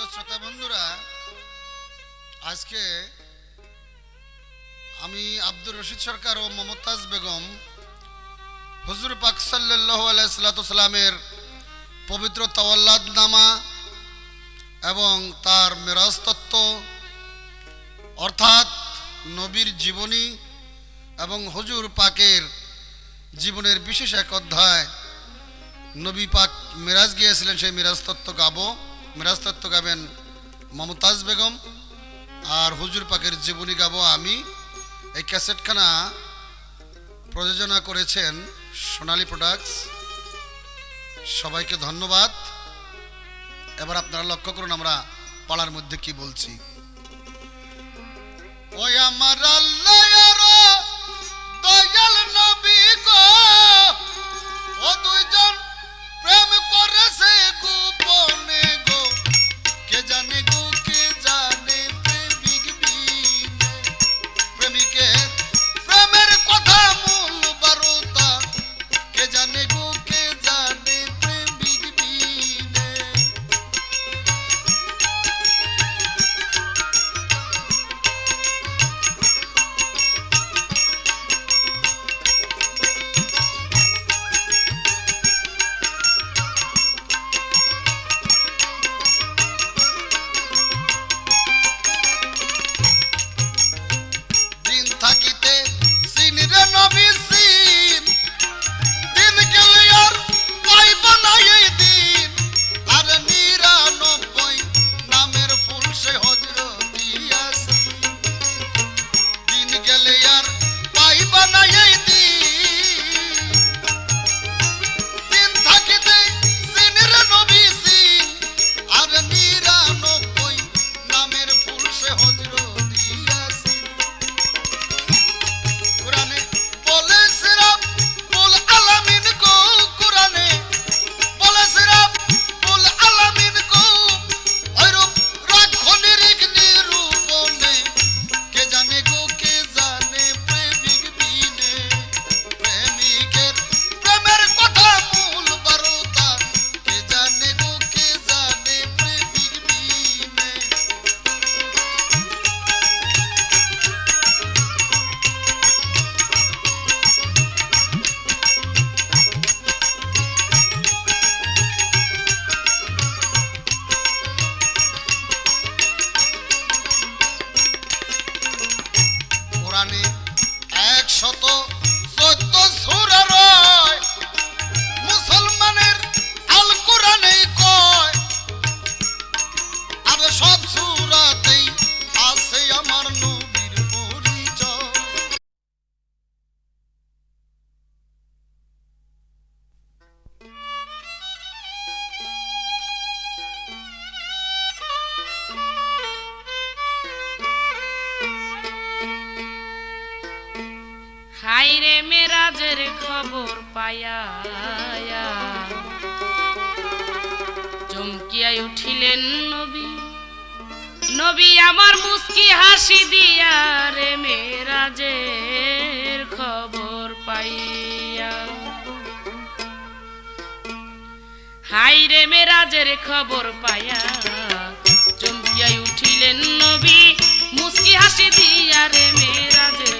প্রিয় শ্রোতা বন্ধুরা, আজকে আমি আব্দুর রশিদ সরকার ও মমতাজ বেগম হুজুর পাক সাল্লাহ আলাইসালামের পবিত্র তাওয়াল্লাদ নামা এবং তার মেরাজ তত্ত্ব, অর্থাৎ নবীর জীবনী এবং হুজুর পাকের জীবনের বিশেষ এক অধ্যায়, নবী পাক মিরাজ গিয়েছিলেন, সেই মিরাজ তত্ত্ব গাবো। মিরাজ তত্ত্ব গাবেন মমতাজ বেগম আর হুজুর পাকের জীবনী গাবো আমি। এই ক্যাসেটখানা প্রযোজনা করেছেন সোনালী প্রোডাক্টস সবাইকে ধন্যবাদ। এবার আপনারা লক্ষ্য করুন আমরা পাড়ার মধ্যে কি বলছি। ওই আমার আল্লাহর দয়াল নবী গো। ও দুইজন নবী মুসকি হাসি দিয়া রে মেরাজের খবর পাইয়া। হাই রে মেরাজের খবর পাইয়া, চমকিয়াই উঠিলেন নবী মুস্কি হাসি দিয়া রে মেরাজের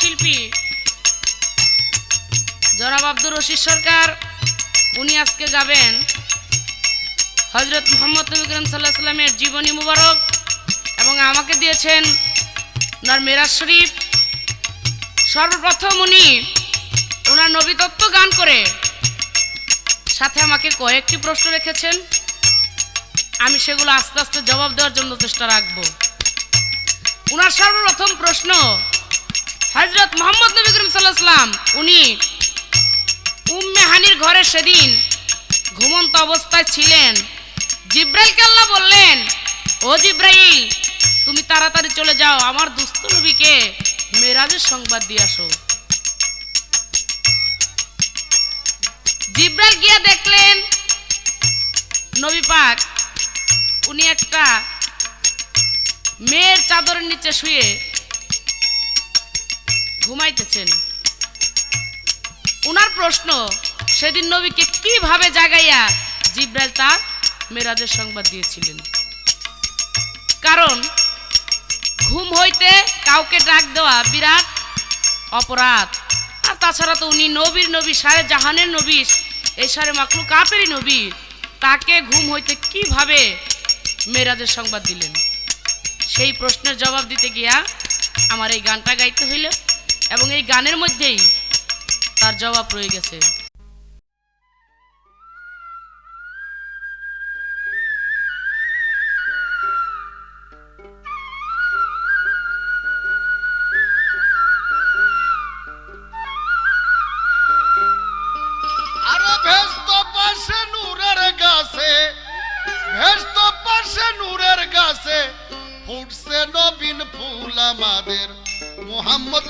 শিল্পী জনাব আব্দুর রশিদ সরকার, উনি আজকে গাবেন হজরত মোহাম্মদ নবী সাল্লাহ সাল্লামের জীবনী মুবারক এবং আমাকে দিয়েছেন ওনার মেরাজ শরীফ। সর্বপ্রথম উনি ওনার নবী তত্ত্ব গান করে সাথে আমাকে কয়েকটি প্রশ্ন রেখেছেন। আমি সেগুলো আস্তে আস্তে জবাব দেওয়ার জন্য চেষ্টা রাখব। ওনার সর্বপ্রথম প্রশ্ন হজরত মোহাম্মদ নবী করিম সাল্লাহ সাল্লাম উনি উম্মে হানির ঘরে সেদিন ঘুমন্ত অবস্থায় ছিলেন। জিব্রাইল আল্লাহ বললেন, ও জিব্রাইল, তুমি তাড়াতাড়ি চলে যাও, আমার দুস্থ নবীকে মেরাজের সংবাদ দিয়ে আসো। জিব্রাইল গিয়া দেখলেন, নবী পাক, উনি একটা মেয়ের চাদরের নিচে শুয়ে ঘুমাইতেছেন। উনার প্রশ্ন, সেদিন নবীকে কীভাবে জাগাইয়া জিব্রাইল তার মেরাজের সংবাদ দিয়েছিলেন? কারণ, ঘুম হইতে কাউকে ডাক দেওয়া বিরাট অপরাধ। আর তাছাড়া তো উনি নবীর নবী, সারে জাহানের নবী, এই সারে মাকলু কাপেরই নবী। তাকে ঘুম হইতে কীভাবে মেরাজের সংবাদ দিলেন? সেই প্রশ্নের জবাব দিতে গিয়া আমার এই গানটা গাইতে হইল। এবং এই গানের মধ্যেই তার জবাব রয়ে গেছে। গাছে ফুটছে নবীন ফুল আমাদের মোহাম্মদ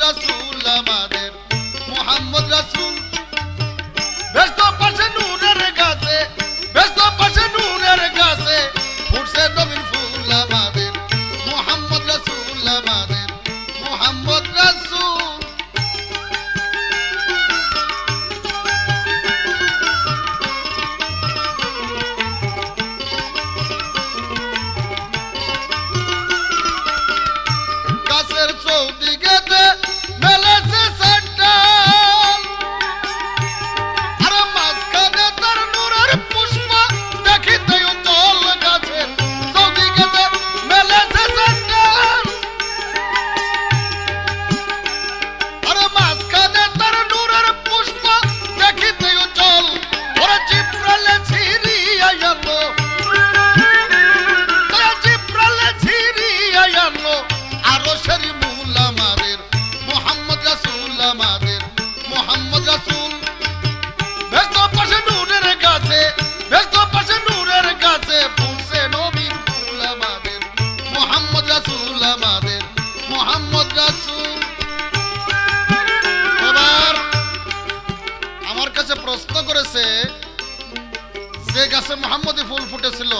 গাছে মোহাম্মদী ফুল ফুটেছিল।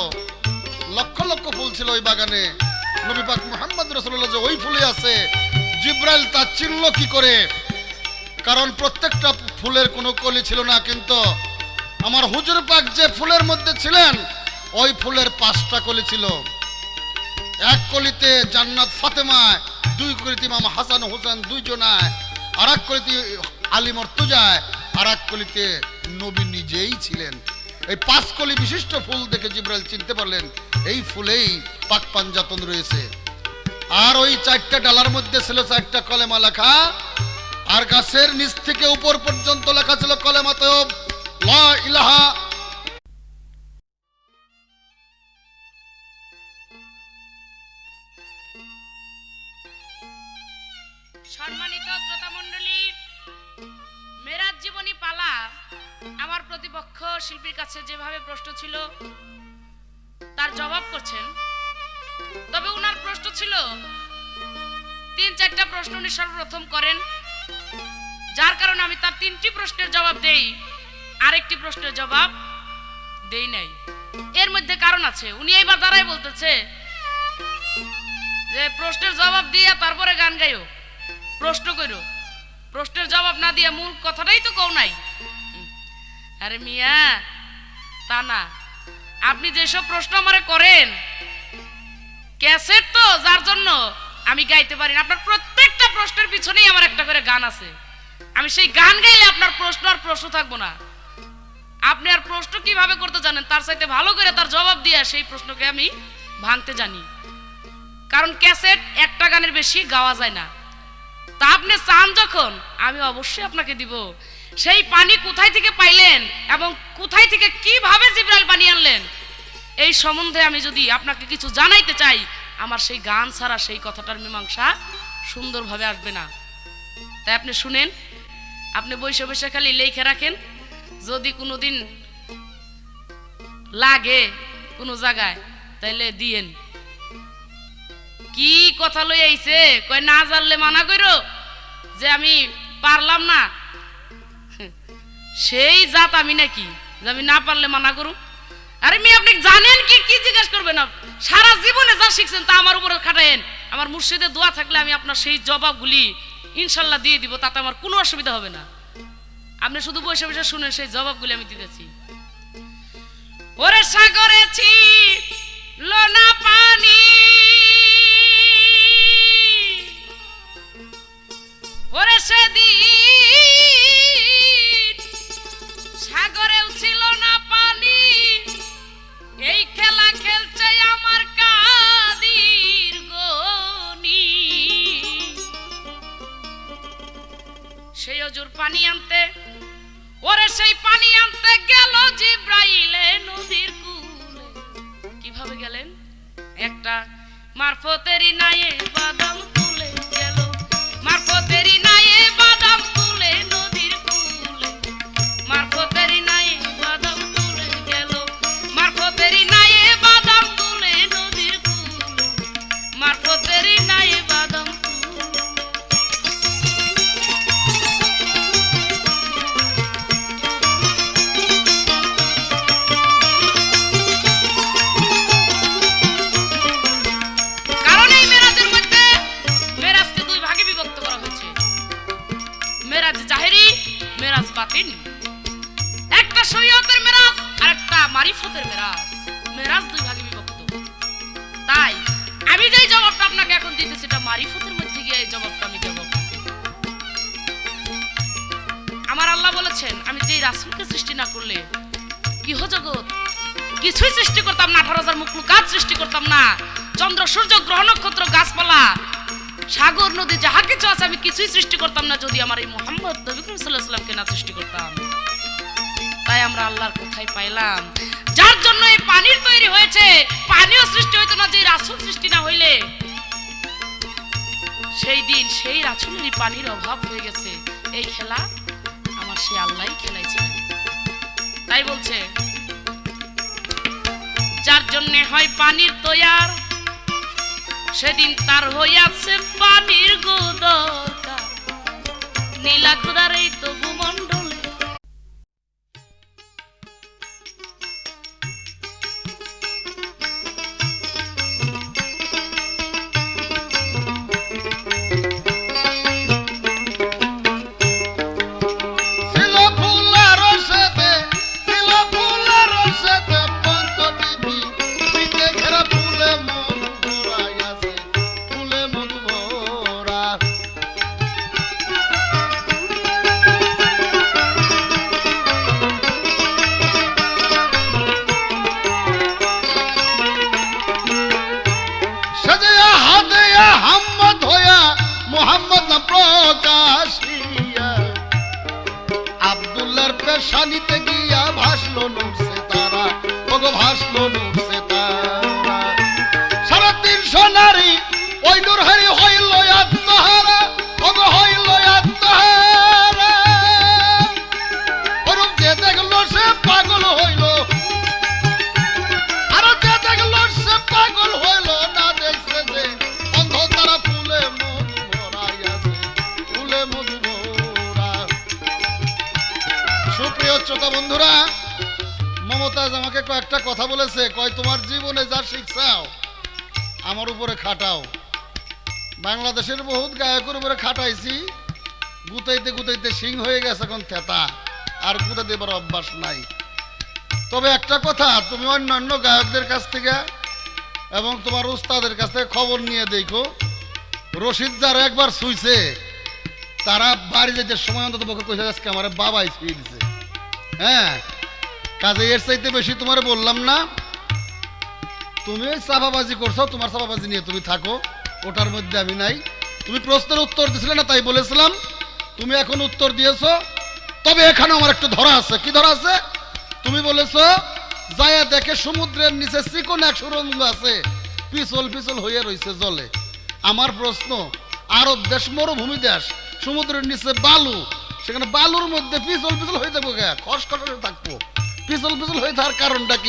লক্ষ লক্ষ ফুল ছিল ওই বাগানে। নবী পাক মোহাম্মদ রসুল্লাহ যে ওই ফুলে আছে, জিব্রাইল তা চিনল কি করে? কারণ প্রত্যেকটা ফুলের কোনো কলি ছিল না, কিন্তু আমার হুজুর পাক যে ফুলের মধ্যে ছিলেন, ওই ফুলের পাঁচটা কলি ছিল। এক কলিতে জান্নাত ফাতেমায়, দুই কলিতে ইমাম হাসান হোসেন দুইজনায় আর এক কলিতে আলী মর্তুজায় আর এক কলিতে নবী নিজেই ছিলেন। এই পাঁচ কলি বিশিষ্ট ফুল দেখে জিব্রাইল চিনতে পারলেন, এই ফুলেই পাক পাঞ্জাতন রয়েছে। আর ওই চারটা ডালার মধ্যে ছিল চারটা কলেমা লেখা, আর গাছের নিচ থেকে উপর পর্যন্ত লেখা ছিল কলেমা তয়ব লা ইলাহা কাছে যেভাবে প্রশ্ন ছিল, তার জবাব করছেন। তবে উনার প্রশ্ন ছিল, তিন চারটা প্রশ্ন উনি সর্বপ্রথম করেন, যার কারণে আমি তার তিনটি প্রশ্নের জবাব দেই, আরেকটি প্রশ্নের জবাব দেই নাই। এর মধ্যে কারণ আছে। উনি এইবার দাঁড়াই বলতেছে যে, প্রশ্নের জবাব দিয়ে তারপরে গান গাইও, প্রশ্ন করো প্রশ্নের জবাব না দিয়ে মূল কথাটাই তো কও নাই। আরে মিয়া তা না। আপনি যেসব প্রশ্ন আমারে করেন, ক্যাসেট তো, যার জন্য আমি গাইতে পারি আপনার প্রত্যেকটা প্রশ্নের পিছনেই আমার একটা করে গান আছে। আমি সেই গান গাইলে আপনার প্রশ্ন আর প্রশ্ন থাকব না। আপনি আর প্রশ্ন কীভাবে করতে জানেন, তার চাইতে ভালো করে তার জবাব দিয়ে সেই প্রশ্নকে আমি ভাঙতে জানি। কারণ ক্যাসেট একটা গানের বেশি গাওয়া যায় না। তা আপনি চান যখন, আমি অবশ্যই আপনাকে দিব। সেই পানি কোথায় থেকে পাইলেন এবং কোথায় থেকে কীভাবে জিব্রাইল পানি আনলেন? এই সম্বন্ধে আমি যদি আপনাকে কিছু জানাইতে চাই, আমার সেই গান ছাড়া সেই কথাটার মীমাংসা সুন্দরভাবে আসবে না। তাই আপনি শুনেন, আপনি বসে বসে খালি লেখে রাখেন, যদি কোনোদিন লাগে কোনো জায়গায়, তাইলে দিয়েন। কি কথা লই আইছে? কয় না জানলে মানা করো যে আমি পারলাম না। সেই জাত আমি নাকি? আমি না পারলে মানা করুক। আরে মেয়ে, আপনি জানেন কি? কি জিজ্ঞেস করবেন সারা জীবনে যা শিখছেন তা আমার উপরে খাটায়েন। আমার মুর্শিদের দোয়া থাকলে আমি আপনার সেই জবাবগুলি ইনশাল্লাহ দিয়ে দিব, তাতে আমার কোনো অসুবিধা হবে না। আপনি শুধু বসে বসে শুনেন, সেই জবাবগুলি আমি দিতেছি। ওরে সাগরে লোনা পানি। ওরে সেদিন অজুর পানি আনতে। ওরে সেই পানি আনতে গেল জিব্রাইলে নদীর কুলে। কীভাবে গেলেন? একটা মারফতেরই নায়ে বাদাম তুলে গেল। মারফতেরই আল্লাহ বলেছেন, আমি যেই রাসূলকে সৃষ্টি না করলে ইহজগৎ কিছুই সৃষ্টি করতাম না, আঠারো হাজার মুখলু কাজ সৃষ্টি করতাম না। চন্দ্র, সূর্য, গ্রহ, নক্ষত্র, গাছপালা, সাগর, নদী, যাহা কিছু আছে আমি কিছুই সৃষ্টি করতাম না, যদি আমার এই মোহাম্মদ নবী সাল্লাহ সাল্লামকে না সৃষ্টি করতাম। তাই আমরা আল্লাহর কোথায় পাইলাম। যার জন্য এই পানির তৈরি হয়েছে, পানিও সৃষ্টি হইতো না যে রাসুল সৃষ্টি না হইলে। সেই দিন সেই রাসুলেরই পানির অভাব হয়ে গেছে। এই খেলা আমার আল্লাহ খেলাইছিলেন তাই বলছে, যার জন্য হয় পানির তৈয়ার, সেদিন তার হইয়াছে পানির গুদ নীলা খুদার এই তো ভূমণ্ডলে পেশানিতে গিয়া ভাসলো নুরসে মমতাজ আমাকে কয়েকটা কথা বলেছে, কয়, তোমার জীবনে যা শিখছাও, আমার উপরে খাটাও। বাংলাদেশের বহুত গায়কের উপরে খাটাইছি, গুতাইতে গুতাইতে সিং হয়ে গেছে এখন থেতা, আর গুতা দেবার অভ্যাস নাই। তবে একটা কথা, তুমি অন্যান্য গায়কদের কাছ থেকে এবং তোমার উস্তাদের কাছ থেকে খবর নিয়ে দেখো, রশিদ যারা একবার শুইছে, তারা বাড়ি যেতে সময় অন্তত পক্ষে কইছে, আজকে আমার বাবাই শুয়ে দিছে হ্যাঁ কাজে এর চাইতে বেশি তোমার বললাম না। তুমি চাপাবাজি করছ, তোমার চাপাবাজি নিয়ে তুমি থাকো, ওটার মধ্যে আমি নাই। তুমি প্রশ্নের উত্তর দিছিলে না, তাই বলেছিলাম। তুমি এখন উত্তর দিয়েছ, তবে এখানে আমার একটু ধরা আছে। কি ধরা আছে? তুমি বলেছ, যায়া দেখে সমুদ্রের নিচে চিকন এক সুরঙ্গ আছে, পিছল পিছল হয়ে রয়েছে জলে। আমার প্রশ্ন, আরব দেশ মরুভূমি দেশ, সমুদ্রের নিচে বালু, সেখানে বালুর মধ্যে পিছল পিছল হয়ে থাকব খস খস হয়ে থাকব। পিছল পিছল হয়ে যাওয়ার কারণটা কি?